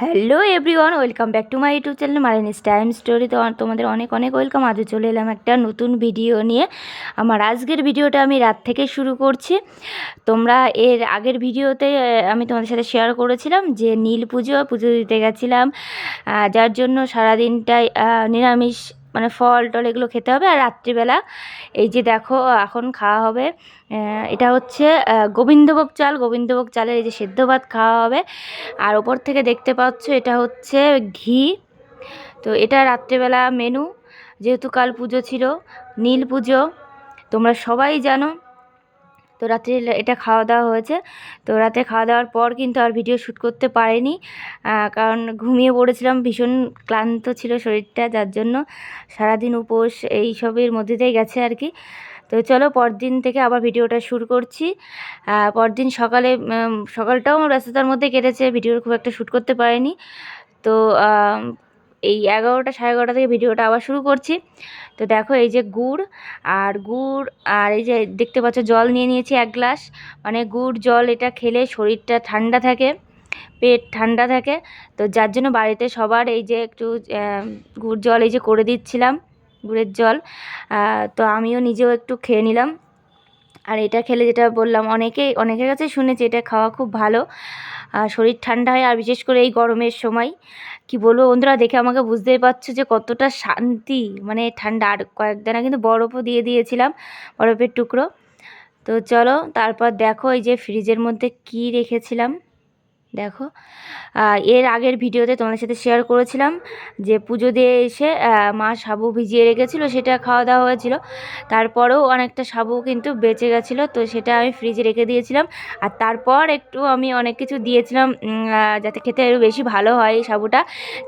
Hello everyone welcome back to my YouTube channel মারিনিস time story তো তোমাদের অনেক অনেক ওয়েলকাম আজও চলে এলাম একটা নতুন ভিডিও নিয়ে। আমার আজকের ভিডিওটা আমি রাত থেকে শুরু করছি। তোমরা এর আগের ভিডিওতে আমি তোমাদের সাথে শেয়ার করেছিলাম যে নীল পুজো পুজো দিতে গেছিলাম। যার জন্য সারাদিনটাই নিরামিষ মানে ফল টল এগুলো খেতে হবে। আর রাত্রিবেলা এই যে দেখো, এখন খাওয়া হবে এটা হচ্ছে গোবিন্দভোগ চাল। গোবিন্দভোগ চালের এই যে সেদ্ধ ভাত খাওয়া হবে। আর ওপর থেকে দেখতে পাচ্ছ, এটা হচ্ছে ঘি। তো এটা রাত্রিবেলা মেনু। যেহেতু কাল পুজো ছিল, নীল পুজো, তোমরা সবাই জানো তো রাত্রে এটা খাওয়া দাওয়া হয়েছে। তো রাতে খাওয়া দাওয়ার পর কিন্তু আর ভিডিও শ্যুট করতে পারিনি। কারণ ঘুমিয়ে পড়েছিলাম, ভীষণ ক্লান্ত ছিল শরীরটা, যার জন্য সারাদিন উপোস এই সবের মধ্যে দিয়ে গেছে আর কি। তো চলো পরদিন থেকে আবার ভিডিওটা শুরু করছি। পরদিন সকালে সকালটাও আমার ব্যস্ততার মধ্যে কেটেছে, ভিডিও খুব একটা শ্যুট করতে পারিনি। তো এই এগারোটা সাড়ে এগারোটা থেকে ভিডিওটা আবার শুরু করছি। তো দেখো এই যে গুড়, আর গুড়, আর এই যে দেখতে পাচ্ছ জল নিয়ে নিয়েছি এক গ্লাস। মানে গুড়, জল এটা খেলে শরীরটা ঠান্ডা থাকে, পেট ঠান্ডা থাকে। তো যার জন্য বাড়িতে সবার এই যে একটু গুড় জল এই যে করে দিচ্ছিলাম, গুড়ের জল তো আমিও নিজেও একটু খেয়ে নিলাম। আর এটা খেলে যেটা বললাম, অনেকেই, অনেকের কাছে শুনেছি এটা খাওয়া খুব ভালো। শরীর ঠান্ডা হয়, আর বিশেষ করে এই গরমের সময়, কি বলব বন্ধুরা, দেখে আমাকে বুঝতেই পারছ যে কতটা শান্তি মানে ঠান্ডা, আর কয়েকদানা কিন্তু বরফও দিয়ে দিয়েছিলাম, বরফের টুকরো। তো চলো, তারপর দেখো এই যে ফ্রিজের মধ্যে কি রেখেছিলাম। দেখো। এর আগের ভিডিওতে তোমাদের সাথে শেয়ার করেছিলাম যে পুজো দিয়ে এসে মা সাবু ভিজিয়ে রেখেছিল, সেটা খাওয়া দাওয়া হয়েছিল। তারপরেও অনেকটা সাবু কিন্তু বেঁচে গেছিল, তো সেটা আমি ফ্রিজে রেখে দিয়েছিলাম। আর তারপর একটু আমি অনেক কিছু দিয়েছিলাম যাতে খেতে আরও বেশি ভালো হয় এই সাবুটা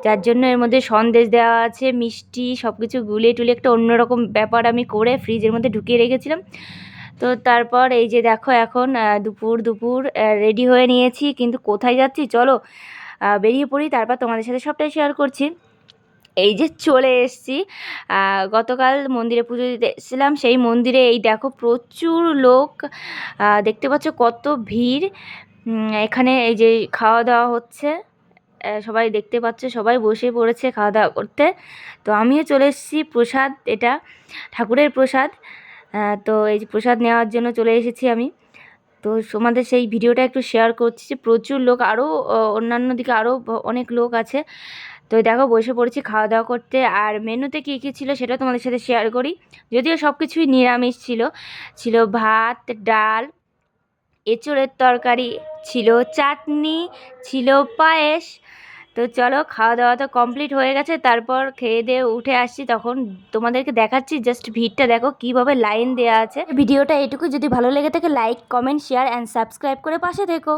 যার জন্য এর মধ্যে সন্দেশ দেওয়া আছে, মিষ্টি সব কিছু গুলিয়ে টুলিয়ে একটা অন্যরকম ব্যাপার আমি করে ফ্রিজের মধ্যে ঢুকিয়ে রেখেছিলাম। তো তারপর এই যে দেখো এখন দুপুর দুপুর রেডি হয়ে নিয়েছি, কিন্তু কোথায় যাচ্ছি চলো বেরিয়ে পড়ি, তারপর তোমাদের সাথে সবটাই শেয়ার করছি। এই যে চলে এসেছি গতকাল মন্দিরে পুজো দিতে এসেছিলাম, সেই মন্দিরে এই দেখো প্রচুর লোক দেখতে পাচ্ছ কত ভিড়। এখানে এই যে খাওয়া দাওয়া হচ্ছে সবাই দেখতে পাচ্ছ, সবাই বসে পড়েছে খাওয়া দাওয়া করতে। তো আমিও চলে এসেছি প্রসাদ, এটা ঠাকুরের প্রসাদ। তো এই যে প্রসাদ নেওয়ার জন্য চলে এসেছি আমি। তো তোমাদের সেই ভিডিওটা একটু শেয়ার করছি যে প্রচুর লোক আরও অন্যান্য দিকে আরও অনেক লোক আছে। তো দেখো বসে পড়েছি খাওয়া দাওয়া করতে। আর মেনুতে কী কী ছিল সেটা তোমাদের সাথে শেয়ার করি। যদিও সব কিছুই নিরামিষ ছিল। ছিল ভাত, ডাল, এঁচোড়ের তরকারি, ছিল চাটনি, ছিল পায়েস তো চলো খাওয়া দাওয়া তো কমপ্লিট হয়ে গেছে, তারপর খেয়ে দিয়ে উঠে আসছি। তখন তোমাদেরকে দেখাচ্ছি জাস্ট ভিড়টা দেখো কীভাবে লাইন দেওয়া আছে। ভিডিওটা এটুকু, যদি ভালো লেগে থাকে like comment share and subscribe করে পাশে থেকো।